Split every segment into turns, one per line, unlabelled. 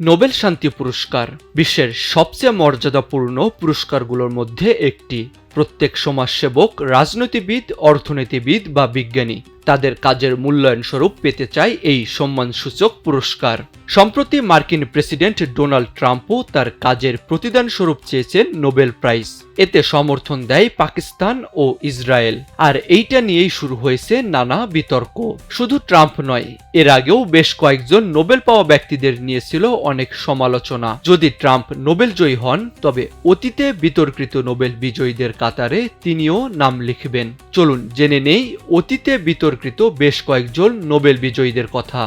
Nobel শান্তি পুরস্কার, বিশ্বের সবচেয়ে মর্যাদাপূর্ণ পুরস্কারগুলোর মধ্যে একটি। প্রত্যেক সমাজসেবক, রাজনীতিবিদ, অর্থনীতিবিদ বা বিজ্ঞানী। তাদের কাজের মূল্যায়ন স্বরূপ পেতে চায় এই সম্মানসূচক পুরস্কার। সম্প্রতি মার্কিন প্রেসিডেন্ট ডোনাল্ড ট্রাম্পও তার কাজের প্রতিদান স্বরূপ চেয়েছেন নোবেল প্রাইজ। এতে সমর্থন দেয় পাকিস্তান ও ইসরায়েল। আর এইটা নিয়েই শুরু হয়েছে নানা বিতর্ক। শুধু ট্রাম্প নয়, এর আগেও বেশ কয়েকজন নোবেল পাওয়া ব্যক্তিদের নিয়েছিল অনেক সমালোচনা। যদি ট্রাম্প নোবেল জয়ী হন, তবে অতীতে বিতর্কিত নোবেল বিজয়ীদের কাতারে তিনিও নাম লিখবেন। চলুন জেনে নেই অতীতে বিতর্কিত বেশ কয়েকজন নোবেল বিজয়ীদের কথা।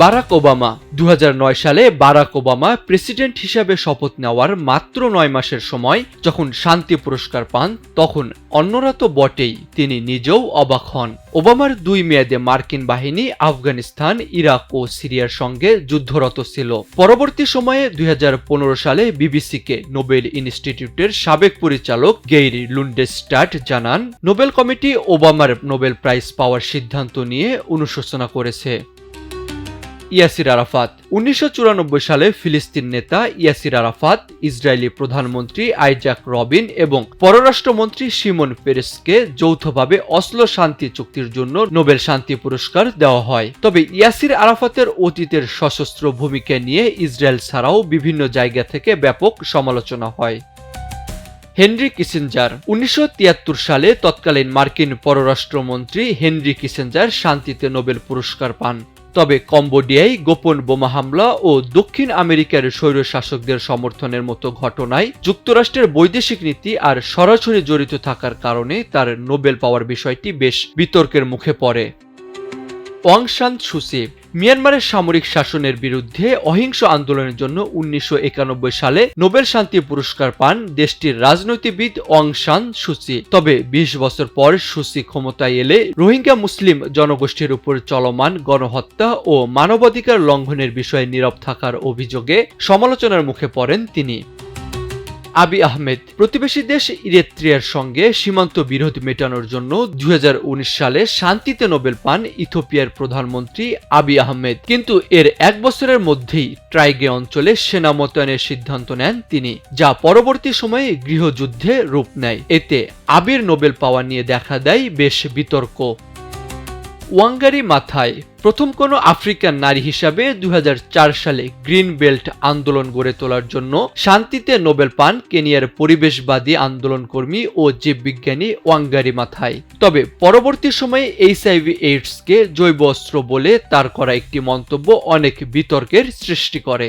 Barack Obama. দুই হাজার নয় সালে বারাক ওবামা প্রেসিডেন্ট হিসাবে শপথ নেওয়ার মাত্র নয় মাসের সময় যখন শান্তি পুরস্কার পান, তখন অন্যরা তো বটেই, তিনি নিজেও অবাক হন। ওবামার দুই মেয়াদে মার্কিন বাহিনী আফগানিস্তান, ইরাক ও সিরিয়ার সঙ্গে যুদ্ধরত ছিল। পরবর্তী সময়ে দুই হাজার পনেরো সালে বিবিসিকে নোবেল ইনস্টিটিউটের সাবেক পরিচালক গেইরি লুন্ডেস্টাট জানান, নোবেল কমিটি ওবামার নোবেল প্রাইজ পাওয়ার সিদ্ধান্ত নিয়ে অনুশোচনা করেছে। ইয়াসির আরাফাত। উনিশশো চুরানব্বই সালে ফিলিস্তিন নেতা ইয়াসির আরাফাত ইসরায়েলি প্রধানমন্ত্রী আইজাক রবিন এবং পররাষ্ট্রমন্ত্রী সিমন পেরেসকে যৌথভাবে অসলো শান্তি চুক্তির জন্য নোবেল শান্তি পুরস্কার দেওয়া হয়। তবে ইয়াসির আরাফাতের অতীতের সশস্ত্র ভূমিকা নিয়ে ইসরায়েল ছাড়াও বিভিন্ন জায়গা থেকে ব্যাপক সমালোচনা হয়। Henry Kissinger. উনিশশো তিয়াত্তর সালে তৎকালীন মার্কিন পররাষ্ট্রমন্ত্রী হেনরি কিসেঞ্জার শান্তিতে নোবেল পুরস্কার পান। তবে কম্বোডিয়ায় গোপন বোমা হামলা ও দক্ষিণ আমেরিকার স্বৈর শাসকদের সমর্থনের মতো ঘটনায় যুক্তরাষ্ট্রের বৈদেশিক নীতি আর সরাসরি জড়িত থাকার কারণে তার নোবেল পাওয়ার বিষয়টি বেশ বিতর্কের মুখে পড়ে। অংশান সান সুসি মিয়ানমারের সামরিক শাসনের বিরুদ্ধে অহিংস আন্দোলনের জন্য উনিশশো একানব্বই সালে নোবেল শান্তি পুরস্কার পান দেশটির রাজনৈতিকবিদ অং সান সুচি। তবে ২০ বছর পর সুচি ক্ষমতায় এলে রোহিঙ্গা মুসলিম জনগোষ্ঠীর উপর চলমান গণহত্যা ও মানবাধিকার লঙ্ঘনের বিষয়ে নীরব থাকার অভিযোগে সমালোচনার মুখে পড়েন তিনি। আবি আহমেদ। প্রতিবেশী দেশ ইরেত্রিয়ার সঙ্গে সীমান্ত বিরোধ মেটানোর জন্য দু হাজার উনিশ সালে শান্তিতে নোবেল পান ইথোপিয়ার প্রধানমন্ত্রী আবি আহমেদ। কিন্তু এর এক বছরের মধ্যেই ট্রাইগে অঞ্চলে সেনা মোতায়েনের সিদ্ধান্ত নেন তিনি, যা পরবর্তী সময়ে গৃহযুদ্ধে রূপ নেয়। এতে আবির নোবেল পাওয়া নিয়ে দেখা দেয় বেশ বিতর্ক। ওয়াঙ্গারি মাথায় প্রথম কোনো আফ্রিকান নারী হিসাবে দু হাজার চার সালে গ্রিন বেল্ট আন্দোলন গড়ে তোলার জন্য শান্তিতে নোবেল পান কেনিয়ার পরিবেশবাদী আন্দোলনকর্মী ও জীববিজ্ঞানী ওয়াঙ্গারি মাথায়। তবে পরবর্তী সময়ে এইচআইভি এইডসকে জৈব অস্ত্র বলে তার করা একটি মন্তব্য অনেক বিতর্কের সৃষ্টি করে।